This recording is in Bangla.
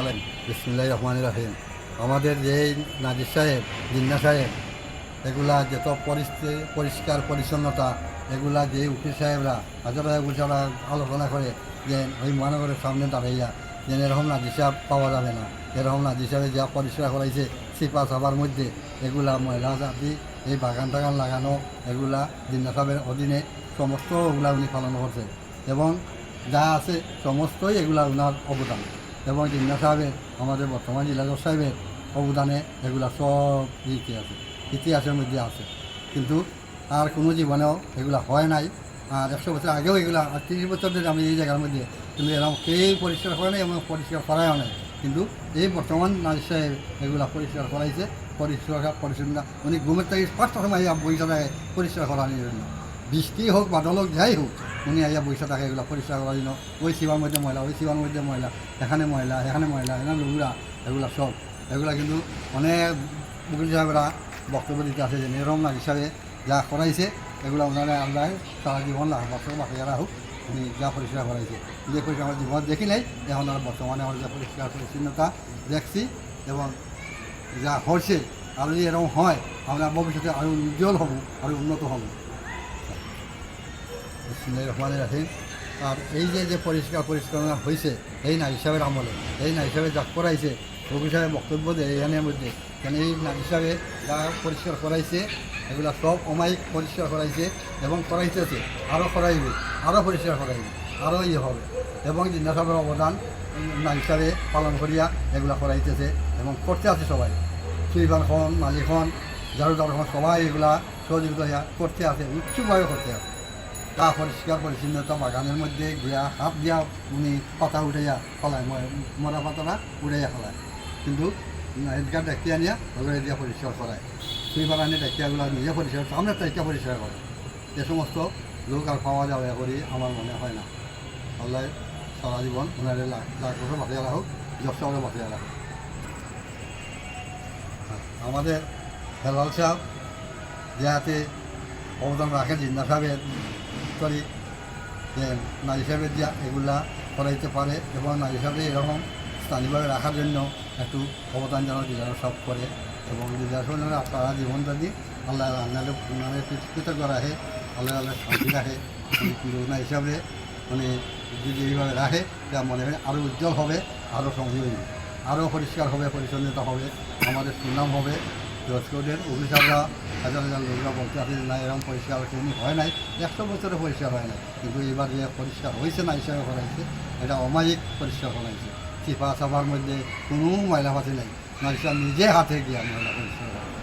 আলাইকুম বিসমুল্লাহ রহমান রাহিম। আমাদের যে নাজির সাহেব জিন্না সাহেব, এগুলা যত পরিস্থিতি পরিষ্কার, পরিচ্ছন্নতা, এগুলা যে উকিল সাহেবরা, হাজার সাহেবরা আলোচনা করে যে ওই মহানগরের সামনে দাঁড়াইয়া যে এরকম নাজির সাহেব পাওয়া যাবে না, এরকম নাজির সাহেবে যা পরিষ্কার করাইছে, সিপা সাবার মধ্যে, এগুলা ময়লা জাতি, এই বাগান টাগান লাগানো, এগুলা জিন্না সাহেবের অধীনে সমস্ত ওগুলা উনি পালন করছে এবং যা আছে সমস্তই এগুলা ওনার অবদান। এবং জিন্না সাহেবের, আমাদের বর্তমান জেলা জজ সাহেবের অবদানে এগুলা সব ইতি আছে ইতিহাসের মধ্যে আছে। কিন্তু আর কোনো জীবনেও এগুলা হয় নাই। আর একশো বছর আগেও এগুলা, আর তিরিশ বছর ধরে আমি এই জায়গার মধ্যে, কিন্তু এরকম কেউ পরিষ্কার করে নাই এবং পরিষ্কার করায়ও নাই। কিন্তু এই বর্তমান নারী সাহেব এগুলা পরিষ্কার করাইছে, পরিষ্কার পরিচ্ছন্ন উনি ঘুমের থেকে ফার্স্ট সময় বইটা পরিষ্কার করানোর জন্য। বৃষ্টি হোক বাদল হোক যাই হোক উনি আইয়া বৈশা থাকে এগুলো পরিষ্কার করার জন্য ওই শিবার মধ্যে ময়লা ওই শিবার মধ্যে ময়লা এখানে ময়লা এখানে ময়লা এখানে নোংরা এগুলো সব এগুলো কিন্তু অনেক উকিল সাহেবরা বক্তব্য দিতে আছে যে নিরম না হিসাবে যা করাইছে এগুলো ওনারা আল্লাহ সারা জীবন লাখ বছর বাকিরা হোক উনি যা পরিষ্কার করাইছে যে পরিষ্কার আমার জীবন দেখি নাই, এখন আর বর্তমানে আমার যা পরিষ্কার পরিচ্ছন্নতা দেখছি এবং যা হচ্ছে আর যদি এরকম হয় আমরা ভবিষ্যতে আরও উজ্জ্বল হব আরও উন্নত হব। বিসমিল্লাহ রহমান রাহিম। আর এই যে যে পরিষ্কার পরিষ্কারতা হয়েছে এই না হিসাবের আমলে, এই না হিসাবে যা করাইছে, রবি সাহেব বক্তব্য দেয় এখানের মধ্যে। কেন এই না হিসাবে যা পরিষ্কার করাইছে, এগুলা সব অমায়িক পরিষ্কার করাইছে এবং করাইতেছে। আরও করাইবে আরও পরিষ্কার করাইবে আরও ইয়ে হবে। এবং জিন্না সাহেবের অবদান না হিসাবে পালন করিয়া এগুলা করাইতেছে এবং করতে আছে সবাই। সুইপার খন, মালিক খন ঝাড়ুদার খন, সবাই এগুলা সহযোগিতা করতে আছে উচ্চভাবে করতে আছে। তা পরিষ্কার পরিচ্ছন্নতা বাগানের মধ্যে গিয়া হাত দিয়া উনি পাতা উঠাইয়া ফলায় মরা পাতাটা উঠাইয়া ফলায় কিন্তু এদিকে ডেকে আনিয়া ওগুলো দিয়া পরিষ্কার করায় সুইপার আনি ডেকিয়াগুলো নিজে পরিষ্কার সামনে ডেকিয়া পরিষ্কার করে এ সমস্ত লোক আর পাওয়া যাবে করি আমার মনে হয় না। আল্লাহ সারা জীবন ওনারে লাখ লাখ বছর বাঁচিয়ে রাখুক যশ বাঁচিয়ে রাখুক আমাদের হেলাল সাহেব যাতে অবদান রাখে জিন্না সাহেবের করি যে নারী সাহেবের দিয়া এগুলা করাইতে পারে এবং নারী সাহেব এরকম স্থানীয়ভাবে রাখার জন্য একটু অবদান যেন জেলার সব করে এবং সারা জীবন যদি আল্লাহ আল্লাহ উনারে কৃতজ্ঞ রাখে, আল্লাহ আল্লাহ শান্তি রাখে উনি না হিসাবে মানে যদি এইভাবে রাখে তা মনে হয় আরও উজ্জ্বল হবে আরও হইবে আরও পরিষ্কার হবে, পরিচ্ছন্নতা হবে, আমাদের সুনাম হবে। জজকোটের অভিশাপরা হাজার হাজার লোকরা বলতে আছে না, এরকম পরিষ্কার কোনো হয় নাই। একশো বছরে পরিষ্কার হয় নাই। কিন্তু এবার যে পরিষ্কার হয়েছে না হিসাবে করাইছে এটা অমায়িক পরিষ্কার করাইছে চিপা চাপার মধ্যে কোনো ময়লা পাতি নাই। না নিজে হাতে গিয়ে ময়লা পরিষ্কার করে